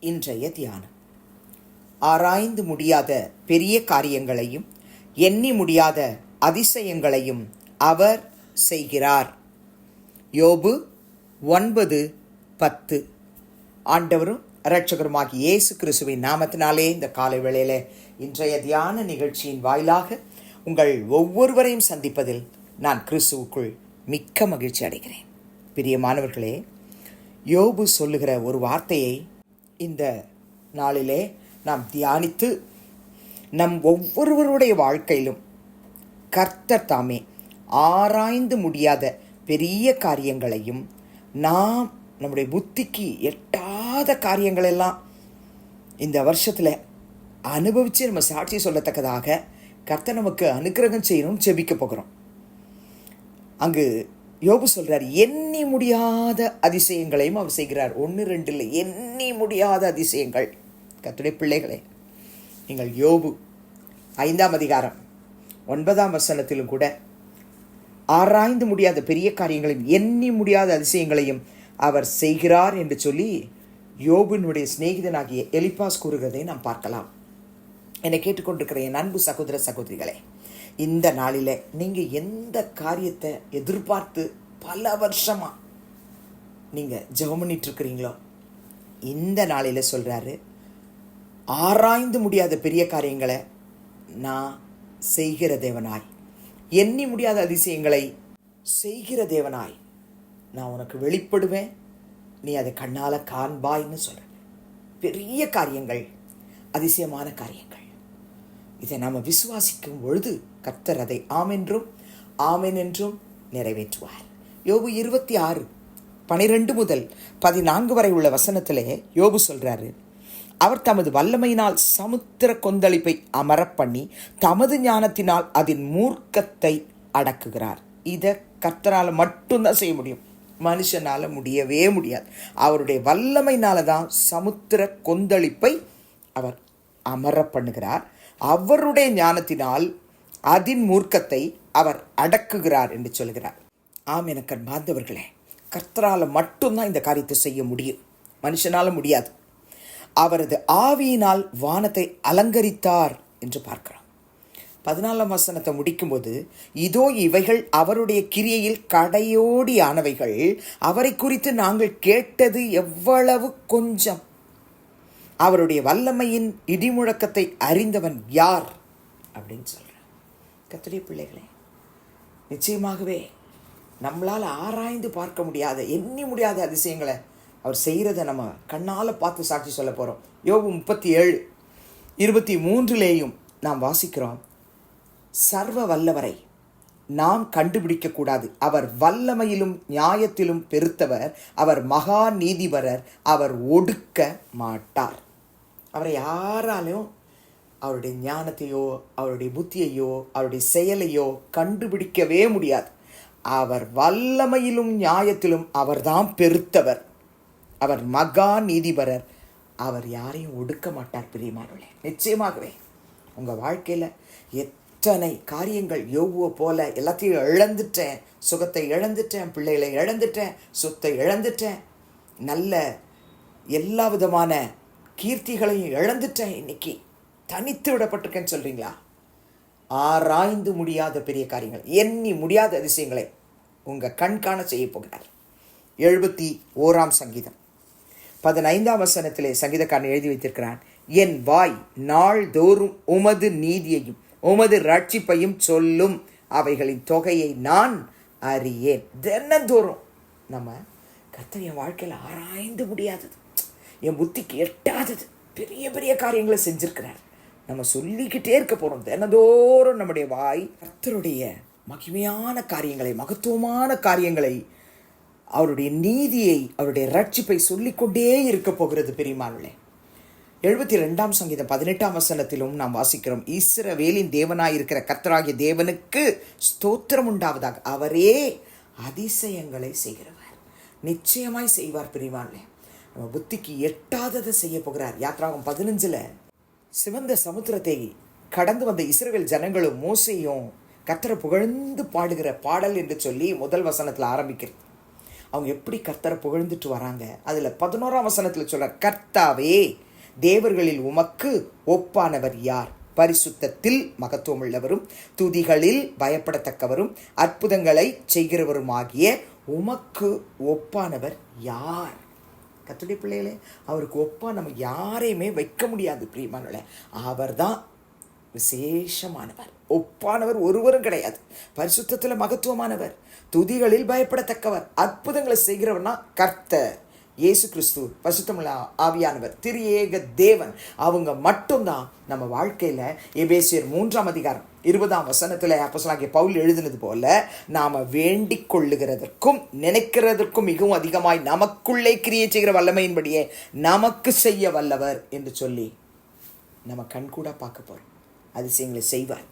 இன்றைய தியானம். ஆராய்ந்து முடியாத பெரிய காரியங்களையும் எண்ணி முடியாத அதிசயங்களையும் அவர் செய்கிறார். யோபு ஒன்பது பத்து. ஆண்டவரும் இரட்சகருமாகி இயேசு கிறிஸ்துவின் நாமத்தினாலே இந்த காலை வேளையில் இன்றைய தியான நிகழ்ச்சியின் வாயிலாக உங்கள் ஒவ்வொருவரையும் சந்திப்பதில் நான் கிறிஸ்துவுக்குள் மிக்க மகிழ்ச்சி அடைகிறேன். பிரியமானவர்களே யோபு சொல்லுகிற ஒரு வார்த்தையை இந்த நாளிலே நாம் தியானித்து நம் ஒவ்வொருவருடைய வாழ்க்கையிலும் கர்த்தர் தாமே ஆராய்ந்து முடியாத பெரிய காரியங்களையும் நாம் நம்முடைய புத்திக்கு எட்டாத காரியங்களெல்லாம் இந்த வருஷத்தில் அனுபவித்து நம்ம சாட்சி சொல்லத்தக்கதாக கர்த்தர் நமக்கு அனுக்கிரகம் செய்யணும்னு செபிக்க போகிறோம். அங்கு யோபு சொல்கிறார் எண்ணி முடியாத அதிசயங்களையும் அவர் செய்கிறார். ஒன்று ரெண்டு இல்லை. எண்ணி முடியாத அதிசயங்கள். கத்துடைய பிள்ளைகளே நீங்கள் யோபு ஐந்தாம் அதிகாரம் ஒன்பதாம் வசனத்திலும் கூட ஆராய்ந்து முடியாத பெரிய காரியங்களையும் எண்ணி முடியாத அதிசயங்களையும் அவர் செய்கிறார் என்று சொல்லி யோபுனுடைய சிநேகிதனாகிய எலிபாஸ் கூறுகிறதை நாம் பார்க்கலாம். என்னை கேட்டுக்கொண்டிருக்கிற என் அன்பு சகோதர சகோதரிகளே இந்த நாளில் நீங்கள் எந்த காரியத்தை எதிர்பார்த்து பல வருஷமாக நீங்கள் ஜெபம் பண்ணிட்டுருக்கிறீங்களோ இந்த நாளில் சொல்கிறாரு ஆராய்ந்து முடியாத பெரிய காரியங்களை நான் செய்கிற தேவனாய். எண்ணி முடியாத அதிசயங்களை செய்கிற தேவனாய். நான் உனக்கு வெளிப்படுவேன் நீ அதை கண்ணால் காண்பாய்ன்னு சொல்கிறேன் பெரிய காரியங்கள் அதிசயமான காரியங்கள். இதை நாம் விசுவாசிக்கும் பொழுது கர்த்தர் அதை ஆமென்றும் ஆமென் என்றும் நிறைவேற்றுவார். யோபு இருபத்தி ஆறு பனிரெண்டு முதல் பதினான்கு வரை உள்ள வசனத்திலே யோபு சொல்கிறாரு அவர் தமது வல்லமையினால் சமுத்திர கொந்தளிப்பை அமரப் பண்ணி தமது ஞானத்தினால் அதன் மூர்க்கத்தை அடக்குகிறார். இதை கர்த்தரால் மட்டும்தான் செய்ய முடியும். மனுஷனால முடியவே முடியாது. அவருடைய வல்லமையினால தான் சமுத்திர கொந்தளிப்பை அவர் அமர பண்ணுகிறார் அவருடைய ஞானத்தினால் அதின் மூர்க்கத்தை அவர் அடக்குகிறார் என்று சொல்கிறார். ஆம் எனக்கு அன்பார்ந்தவர்களே கர்த்தரால் மட்டும்தான் இந்த காரியத்தை செய்ய முடியும். மனுஷனால முடியாது. அவரது ஆவியினால் வானத்தை அலங்கரித்தார் என்று பார்க்கிறோம். பதினாலாம் வசனத்தை முடிக்கும்போது இதோ இவைகள் அவருடைய கிரியையில் கடையோடியானவைகள் அவரை குறித்து நாங்கள் கேட்டது எவ்வளவு கொஞ்சம். அவருடைய வல்லமையின் இடிமுழக்கத்தை அறிந்தவன் யார்? அப்படின்னு சொல்ல கத்துடைய பிள்ளைகளே நிச்சயமாகவே நம்மளால் ஆராய்ந்து பார்க்க முடியாத எண்ணி முடியாத அதிசயங்களை அவர் செய்கிறத நம்ம கண்ணால் பார்த்து சாட்சி சொல்ல போகிறோம் யோபு முப்பத்தி ஏழு இருபத்தி மூன்றிலேயும் நாம் வாசிக்கிறோம். சர்வ வல்லவரை நாம் கண்டுபிடிக்கக்கூடாது அவர் வல்லமையிலும் நியாயத்திலும் பெருத்தவர் அவர் மகா நீதிபரர் அவர் ஒடுக்க மாட்டார். அவரை யாராலும் அவருடைய ஞானத்தையோ அவருடைய புத்தியையோ அவருடைய செயலையோ கண்டுபிடிக்கவே முடியாது. அவர் வல்லமையிலும் நியாயத்திலும் அவர்தான் பெருத்தவர். அவர் மகா நீதிபரர். அவர் யாரையும் ஒடுக்க மாட்டார் பிரியமானவர்களே நிச்சயமாகவே உங்கள் வாழ்க்கையில் எத்தனை காரியங்கள் எவ்வளோ போல எல்லாத்தையும் இழந்துட்டேன். சுகத்தை இழந்துட்டேன் பிள்ளைகளை இழந்துட்டேன் சொத்தை இழந்துட்டேன். நல்ல எல்லா விதமான கீர்த்திகளையும் இழந்துட்டேன் இன்னைக்கு. தனித்து விடப்பட்டிருக்கேன்னு சொல்கிறீங்களா ஆராய்ந்து முடியாத பெரிய காரியங்கள். எண்ணி முடியாத அதிசயங்களை உங்கள் கண்காண செய்ய போகிறார். எழுபத்தி ஓராம் சங்கீதம். பதினைந்தாம் வசனத்திலே சங்கீதக்காரன் எழுதி வைத்திருக்கிறான். என் வாய் நாள்தோறும் உமது நீதியையும் உமது ரட்சிப்பையும் சொல்லும். அவைகளின் தொகையை நான் அறியேன். தினந்தோறும் நம்ம கத்தர் என் வாழ்க்கையில் ஆராய்ந்து முடியாதது. என் புத்திக்கு எட்டாதது. பெரிய பெரிய காரியங்களை செஞ்சிருக்கிறார். நம்ம சொல்லிக்கிட்டே இருக்க போகிறோம் தினந்தோறும் நம்முடைய வாய் கர்த்தருடைய மகிமையான காரியங்களை மகத்துவமான காரியங்களை அவருடைய நீதியை அவருடைய ரட்சிப்பை சொல்லிக்கொண்டே இருக்க போகிறது பெரியமானே. எழுபத்தி ரெண்டாம் சங்கீதம் பதினெட்டாம் வசனத்திலும் நாம் வாசிக்கிறோம். ஈஸ்வரவேலின் தேவனாய் இருக்கிற கர்த்தராகிய தேவனுக்கு ஸ்தோத்திரம் உண்டாவதாக அவரே அதிசயங்களை செய்கிறவர். நிச்சயமாய் செய்வார் பிரிவான்லே நம்ம புத்திக்கு எட்டாததை செய்ய போகிறார். யாத்ராகம் பதினஞ்சில் சிவந்த சமுத்திரத்தை கடந்து வந்த இஸ்ரேல் ஜனங்களும் மோசையும் கத்தரை புகழ்ந்து பாடுகிற பாடல் என்று சொல்லி முதல் வசனத்தில் ஆரம்பிக்கிறது. அவங்க எப்படி கர்த்தரை புகழ்ந்துட்டு வராங்க? அதில் பதினோராம் வசனத்தில் சொல்கிற கர்த்தாவே தேவர்களில் உமக்கு ஒப்பானவர் யார்? பரிசுத்தத்தில் மகத்துவம் உள்ளவரும் துதிகளில் பயப்படத்தக்கவரும் அற்புதங்களை செய்கிறவருமாகிய உமக்கு ஒப்பானவர் யார்? கத்துடைய பிள்ளைகளே அவருக்கு ஒப்பாக நம்ம யாரையுமே வைக்க முடியாது பிரியமானவர்களே. அவர்தான் விசேஷமானவர். ஒப்பானவர் ஒருவரும் கிடையாது. பரிசுத்தத்தில் மகத்துவமானவர். துதிகளில் பயப்படத்தக்கவர். அற்புதங்களை செய்கிறவர்னா கர்த்தர். இயேசு கிறிஸ்து பரிசுத்தமுள்ள ஆவியானவர் திரு ஏக தேவன். அவங்க மட்டும்தான் நம்ம வாழ்க்கையில் எபேசியர் மூன்றாம் அதிகாரம் இருபதாம் வசனத்தில் அப்போசலாகிய பவுல் எழுதினது போல நாம் வேண்டிக் கொள்ளுகிறதற்கும் நினைக்கிறதற்கும் மிகவும் அதிகமாய் நமக்குள்ளே கிரியை செய்கிற வல்லமையின்படியே நமக்கு செய்ய வல்லவர் என்று சொல்லி நம்ம கண்கூட பார்க்க போகிறோம் அதிசயங்களை செய்வார்.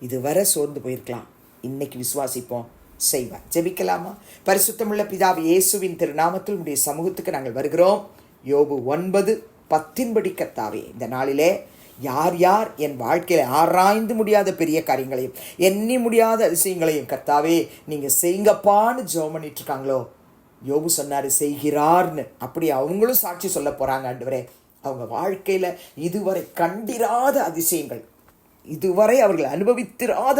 இதுவரை சோர்ந்து போயிருக்கலாம். இன்னைக்கு விசுவாசிப்போம். செய்வார். ஜெபிக்கலாமா? பரிசுத்தமுள்ள பிதாവ് இயேசுவின் திருநாமத்தில் உடைய சமூகத்துக்கு நாங்கள் வருகிறோம். யோபு ஒன்பது பத்தின்படி கத்தாவே இந்த நாளிலே யார் யார் என் வாழ்க்கையில் ஆராய்ந்து முடியாத பெரிய காரியங்களையும் எண்ணி முடியாத அதிசயங்களையும் கர்த்தாவே நீங்கள் செய்யுங்கப்பான்னு ஜெபம் பண்ணிட்டு இருக்காங்களோ யோபு சொன்னார் செய்கிறார்னு. அப்படி அவங்களும் சாட்சி சொல்ல போகிறாங்க ஆண்டவரே. அவங்க வாழ்க்கையில் இதுவரை கண்டிராத அதிசயங்கள் இதுவரை அவர்கள் அனுபவித்திராத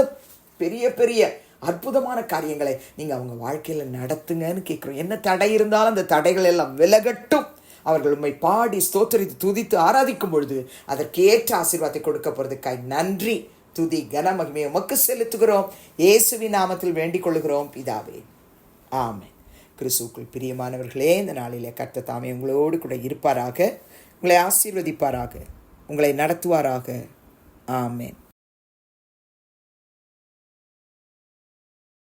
பெரிய பெரிய அற்புதமான காரியங்களை நீங்கள் அவங்க வாழ்க்கையில் நடத்துங்கன்னு கேட்குறோம் என்ன தடை இருந்தாலும் அந்த தடைகள் எல்லாம் விலகட்டும். அவர்கள் உண்மை பாடி ஸ்தோத்தரித்து துதித்து ஆராதிக்கும் பொழுது அதற்கேற்ற ஆசீர்வாதத்தை கொடுக்க போகிறதுக்காய் நன்றி. துதி கனமகிமையை உமக்கு செலுத்துகிறோம். இயேசுவின் நாமத்தில் வேண்டிக் கொள்கிறோம் பிதாவே ஆமை கிறிஸ்துக்குள் பிரியமானவர்களே இந்த நாளிலே கர்த்த தாமே உங்களோடு கூட இருப்பாராக. உங்களை ஆசீர்வதிப்பாராக. உங்களை நடத்துவாராக. ஆமேன்.